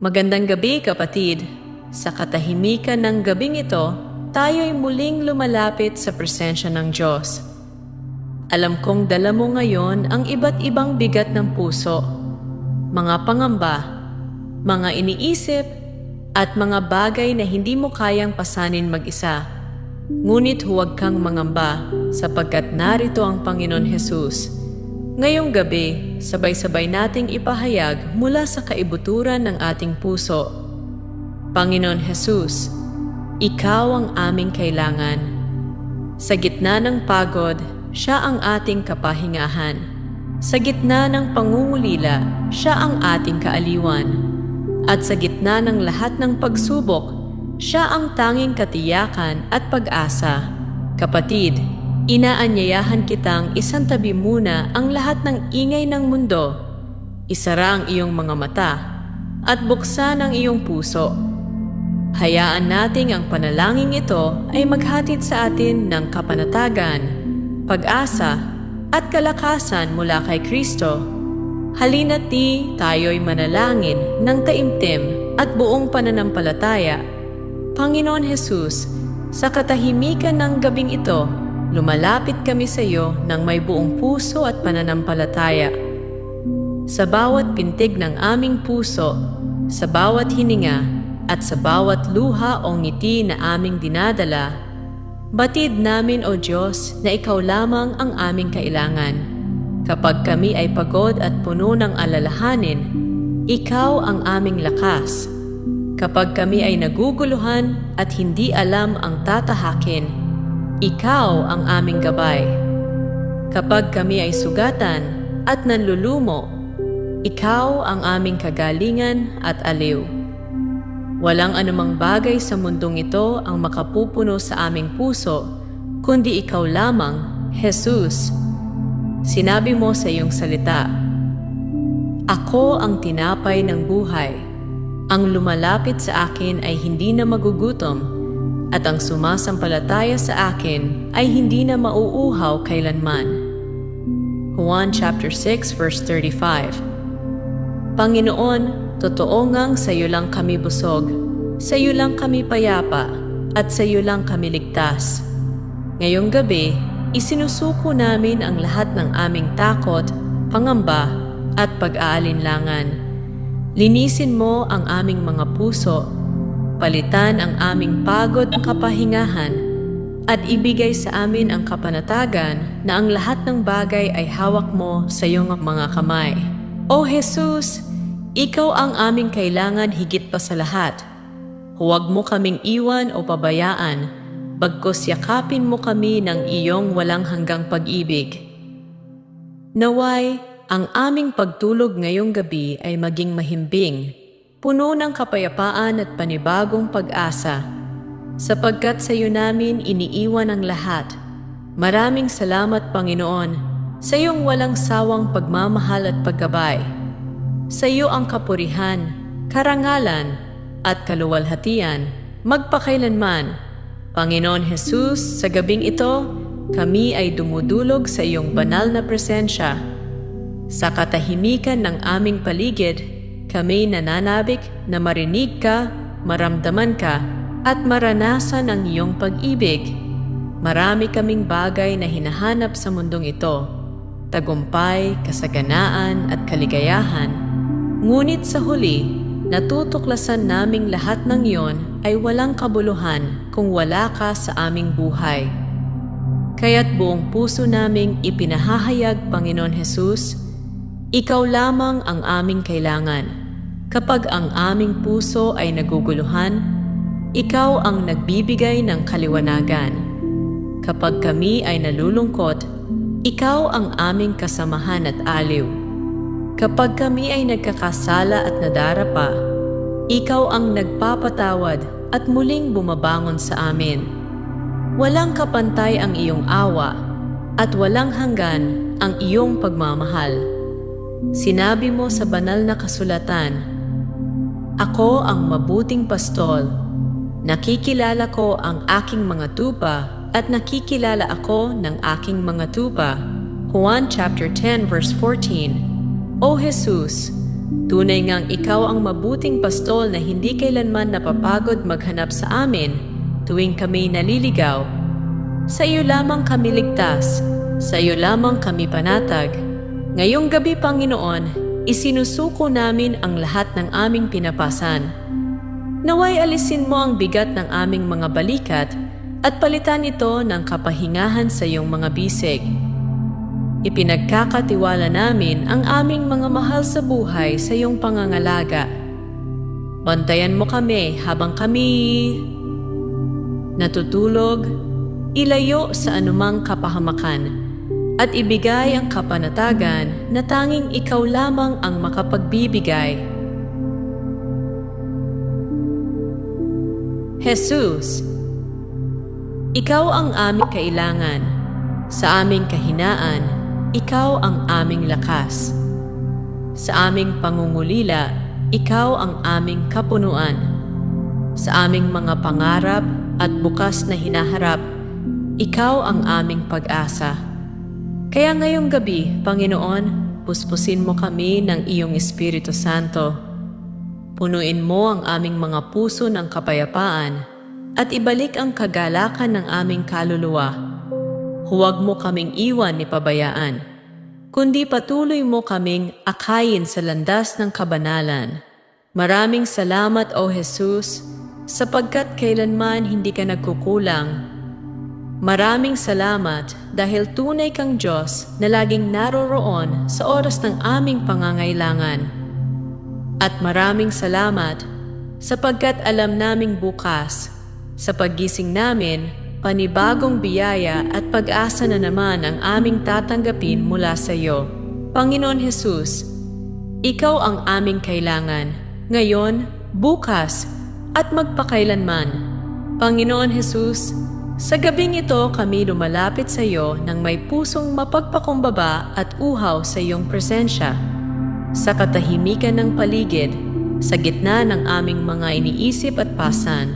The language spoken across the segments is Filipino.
Magandang gabi kapatid. Sa katahimikan ng gabing ito, tayo'y muling lumalapit sa presensya ng Diyos. Alam kong dala mo ngayon ang iba't ibang bigat ng puso, mga pangamba, mga iniisip, at mga bagay na hindi mo kayang pasanin mag-isa. Ngunit huwag kang mangamba sapagkat narito ang Panginoon Jesus. Ngayong gabi, sabay-sabay nating ipahayag mula sa kaibuturan ng ating puso. Panginoon Jesus, Ikaw ang aming kailangan. Sa gitna ng pagod, siya ang ating kapahingahan. Sa gitna ng pangungulila, siya ang ating kaaliwan. At sa gitna ng lahat ng pagsubok, siya ang tanging katiyakan at pag-asa. Kapatid, inaanyayahan kitang isantabi muna ang lahat ng ingay ng mundo. Isara ang iyong mga mata at buksan ang iyong puso. Hayaan nating ang panalangin ito ay maghatid sa atin ng kapanatagan, pag-asa, at kalakasan mula kay Kristo. Halina't di tayo'y manalangin ng taimtim at buong pananampalataya. Panginoon Jesus, sa katahimikan ng gabing ito, lumalapit kami sa iyo ng may buong puso at pananampalataya. Sa bawat pintig ng aming puso, sa bawat hininga, at sa bawat luha o ngiti na aming dinadala, batid namin o Diyos na Ikaw lamang ang aming kailangan. Kapag kami ay pagod at puno ng alalahanin, Ikaw ang aming lakas. Kapag kami ay naguguluhan at hindi alam ang tatahakin, Ikaw ang aming gabay. Kapag kami ay sugatan at nanlulumo, Ikaw ang aming kagalingan at aliw. Walang anumang bagay sa mundong ito ang makapupuno sa aming puso, kundi ikaw lamang, Jesus. Sinabi mo sa iyong salita, Ako ang tinapay ng buhay. Ang lumalapit sa akin ay hindi na magugutom, at ang sumasampalataya sa akin ay hindi na mauuhaw kailanman. Juan chapter 6 verse 35 Panginoon, Totoo ngang sa iyo lang kami busog, sa iyo lang kami payapa, at sa iyo lang kami ligtas. Ngayong gabi, isinusuko namin ang lahat ng aming takot, pangamba, at pag-aalinlangan. Linisin mo ang aming mga puso, palitan ang aming pagod ng kapahingahan, at ibigay sa amin ang kapanatagan na ang lahat ng bagay ay hawak mo sa iyong mga kamay. O Jesus, ikaw ang aming kailangan higit pa sa lahat. Huwag mo kaming iwan o pabayaan, bagkos yakapin mo kami ng iyong walang hanggang pag-ibig. Naway, ang aming pagtulog ngayong gabi ay maging mahimbing, puno ng kapayapaan at panibagong pag-asa, sapagkat sa iyo namin iniiwan ang lahat. Maraming salamat, Panginoon, sa iyong walang sawang pagmamahal at paggabay. Sa iyo ang kapurihan, karangalan, at kaluwalhatian, magpakailanman. Panginoon Jesus, sa gabing ito, kami ay dumudulog sa iyong banal na presensya. Sa katahimikan ng aming paligid, kami nananabik na marinig ka, maramdaman ka, at maranasan ang iyong pag-ibig. Marami kaming bagay na hinahanap sa mundong ito, tagumpay, kasaganaan, at kaligayahan. Ngunit sa huli, natutuklasan naming lahat ng iyon ay walang kabuluhan kung wala ka sa aming buhay. Kaya't buong puso naming ipinahahayag, Panginoon Jesus, Ikaw lamang ang aming kailangan. Kapag ang aming puso ay naguguluhan, Ikaw ang nagbibigay ng kaliwanagan. Kapag kami ay nalulungkot, Ikaw ang aming kasamahan at aliw. Kapag kami ay nagkakasala at nadarapa, ikaw ang nagpapatawad at muling bumabangon sa amin. Walang kapantay ang iyong awa at walang hanggan ang iyong pagmamahal. Sinabi mo sa banal na kasulatan, Ako ang mabuting pastol. Nakikilala ko ang aking mga tupa at nakikilala ako ng aking mga tupa. Juan chapter 10 verse 14 O Jesus, Tunay ngang ikaw ang mabuting pastol na hindi kailanman napapagod maghanap sa amin tuwing kami naliligaw. Sa iyo lamang kami ligtas, sa iyo lamang kami panatag. Ngayong gabi, Panginoon, isinusuko namin ang lahat ng aming pinapasan. Naway alisin mo ang bigat ng aming mga balikat at palitan ito ng kapahingahan sa iyong mga bisig. Ipinagkakatiwala namin ang aming mga mahal sa buhay sa iyong pangangalaga. Bantayan mo kami habang kami natutulog, ilayo sa anumang kapahamakan, at ibigay ang kapanatagan na tanging ikaw lamang ang makapagbibigay. Jesus, ikaw ang aming kailangan. Sa aming kahinaan, ikaw ang aming lakas. Sa aming pangungulila, ikaw ang aming kapunuan. Sa aming mga pangarap at bukas na hinaharap, ikaw ang aming pag-asa. Kaya ngayong gabi, Panginoon, puspusin mo kami ng iyong Espiritu Santo. Punuin mo ang aming mga puso ng kapayapaan at ibalik ang kagalakan ng aming kaluluwa. Huwag mo kaming iwan ni pabayaan, kundi patuloy mo kaming akayin sa landas ng kabanalan. Maraming salamat, O Jesus, sapagkat kailanman hindi ka nagkukulang. Maraming salamat dahil tunay kang Diyos na laging naroroon sa oras ng aming pangangailangan. At maraming salamat sapagkat alam naming bukas, sa paggising namin, panibagong biyaya at pag-asa na naman ang aming tatanggapin mula sa iyo. Panginoon Jesus, Ikaw ang aming kailangan, ngayon, bukas, at magpakailanman. Panginoon Jesus, sa gabing ito kami lumalapit sa iyo nang may pusong mapagpakumbaba at uhaw sa iyong presensya. Sa katahimikan ng paligid, sa gitna ng aming mga iniisip at pasan,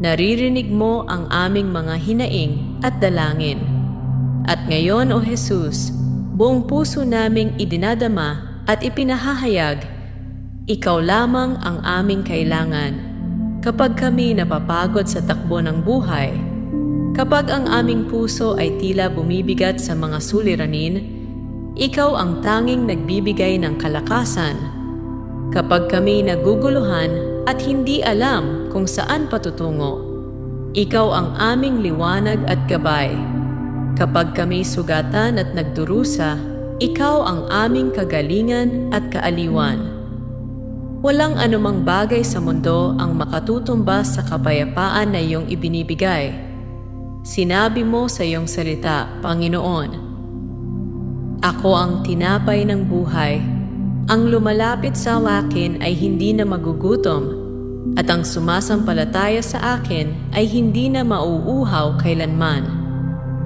naririnig mo ang aming mga hinaing at dalangin. At ngayon, O Jesus, buong puso naming idinadama at ipinahahayag, Ikaw lamang ang aming kailangan. Kapag kami napapagod sa takbo ng buhay, kapag ang aming puso ay tila bumibigat sa mga suliranin, ikaw ang tanging nagbibigay ng kalakasan. Kapag kami naguguluhan at hindi alam kung saan patutungo, ikaw ang aming liwanag at gabay. Kapag kami sugatan at nagdurusa, ikaw ang aming kagalingan at kaaliwan. Walang anumang bagay sa mundo ang makatutumbas sa kapayapaan na iyong ibinibigay. Sinabi mo sa iyong salita, Panginoon, Ako ang tinapay ng buhay. Ang lumalapit sa akin ay hindi na magugutom, at ang sumasampalataya sa akin ay hindi na mauuhaw kailanman.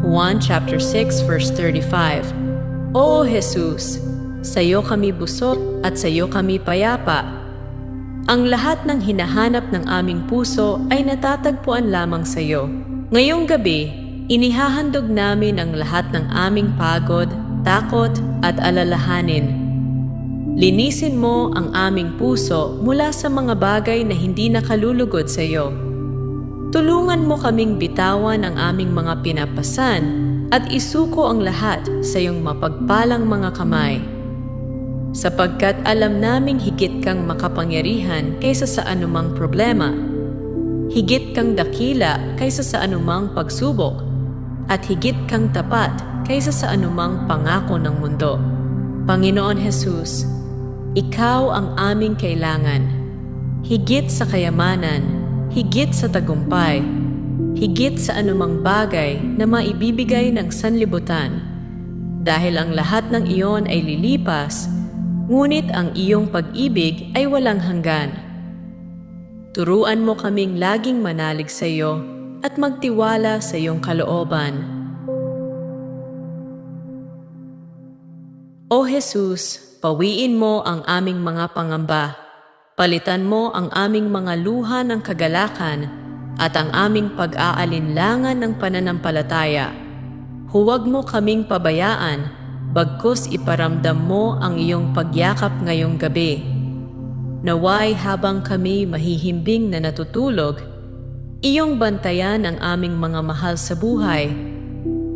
Juan chapter 6 verse 35 Oo Jesus, sa iyo kami busog at sa iyo kami payapa. Ang lahat ng hinahanap ng aming puso ay natatagpuan lamang sa iyo. Ngayong gabi, inihahandog namin ang lahat ng aming pagod, takot at alalahanin. Linisin mo ang aming puso mula sa mga bagay na hindi nakalulugod sa iyo. Tulungan mo kaming bitawan ang aming mga pinapasan at isuko ang lahat sa iyong mapagpalang mga kamay. Sapagkat alam naming higit kang makapangyarihan kaysa sa anumang problema. Higit kang dakila kaysa sa anumang pagsubok. At higit kang tapat kaysa sa anumang pangako ng mundo. Panginoon Jesus, Ikaw ang aming kailangan. Higit sa kayamanan, higit sa tagumpay, higit sa anumang bagay na maibibigay ng sanlibutan. Dahil ang lahat ng iyon ay lilipas, ngunit ang iyong pag-ibig ay walang hanggan. Turuan mo kaming laging manalig sa iyo at magtiwala sa iyong kalooban. O Jesus, pawiin mo ang aming mga pangamba. Palitan mo ang aming mga luha ng kagalakan at ang aming pag-aalinlangan ng pananampalataya. Huwag mo kaming pabayaan, bagkus iparamdam mo ang iyong pagyakap ngayong gabi Naway habang kami mahihimbing na natutulog, iyong bantayan ang aming mga mahal sa buhay,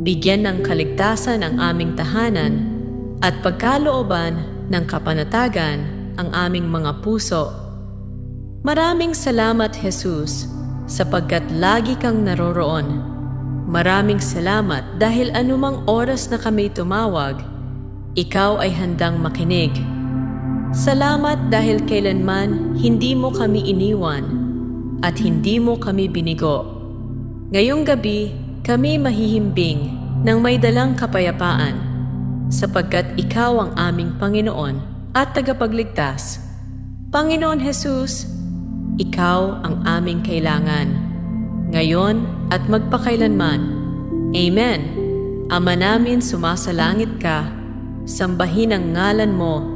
bigyan ng kaligtasan ang aming tahanan, at pagkalooban ng kapanatagan ang aming mga puso. Maraming salamat, Jesus, sapagkat lagi kang naroroon. Maraming salamat dahil anumang oras na kami tumawag, ikaw ay handang makinig. Salamat dahil kailanman hindi mo kami iniwan at hindi mo kami binigo. Ngayong gabi, kami mahihimbing ng may dalang kapayapaan sapagkat ikaw ang aming Panginoon at tagapagligtas. Panginoon Jesus, ikaw ang aming kailangan, ngayon at magpakailanman. Amen. Ama namin sumasalangit ka, sambahin ang ngalan mo,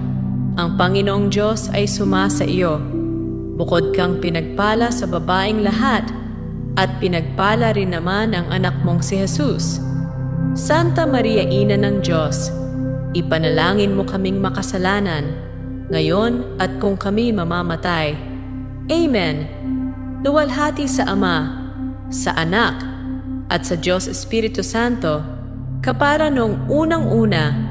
Ang Panginoong Diyos ay sumasa iyo. Bukod kang pinagpala sa babaeng lahat, at pinagpala rin naman ang anak mong si Jesus. Santa Maria Ina ng Diyos, ipanalangin mo kaming makasalanan, ngayon at kung kami mamamatay. Amen. Luwalhati sa Ama, sa Anak, at sa Diyos Espiritu Santo, kapara noong unang-una,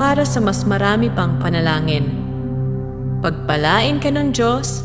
para sa mas marami pang panalangin. Pagpalain ka ng Diyos